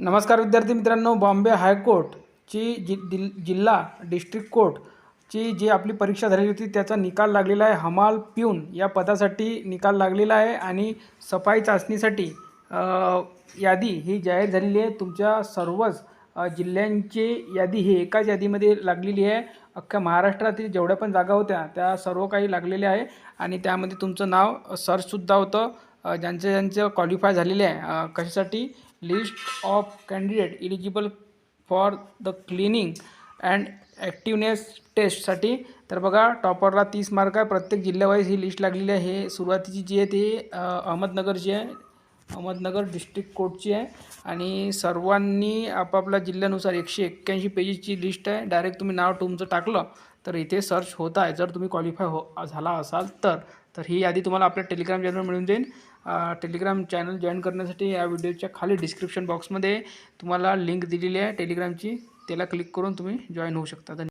नमस्कार विद्यार्थी मित्रांनो बॉम्बे हायकोर्टची जि दिल जिल्हा डिस्ट्रिक्ट कोर्टची जी आपली परीक्षा झालेली होती त्याचा निकाल लागलेला आहे. हमाल प्यून या पदासाठी निकाल लागलेला आहे आणि सफाई चाचणीसाठी यादी ही जाहीर झालेली आहे. तुमच्या सर्वच जिल्ह्यांची यादी ही एकाच यादीमध्ये लागलेली आहे. अख्ख्या महाराष्ट्रातील जेवढ्या पण जागा होत्या त्या सर्व काही लागलेल्या आहे आणि त्यामध्ये तुमचं नाव सर्चसुद्धा होतं. ज्यांचं ज्यांचं क्वालिफाय झालेले आहे कशासाठी? List of candidate eligible for the cleaning and activeness टेस्टसाठी तर बघा टॉपरला तीस मार्क आहे. प्रत्येक जिल्ह्यावाईज ही लिस्ट लागलेली आहे. हे सुरुवातीची जी आहे ती अहमदनगरची आहे अहमदनगर डिस्ट्रिक्ट कोर्टची आहे. आणि सर्वांनी आपापल्या जिल्ह्यानुसार एकशे एक्क्याऐंशी पेजेसची लिस्ट आहे. डायरेक्ट तुम्ही नाव तुमचं टाकलं तर इथे सर्च होत आहे. जर तुम्ही क्वालिफाय हो झाला असाल तर. तर ही यादी तुम्हाला आपल्या टेलिग्राम चॅनल मिळून जाईल. टेलिग्राम चॅनल जॉईन करण्यासाठी या व्हिडिओच्या खाली डिस्क्रिप्शन बॉक्समध्ये तुम्हाला लिंक दिलेली आहे टेलिग्रामची त्याला क्लिक करून तुम्ही जॉईन होऊ शकता. धन्यवाद.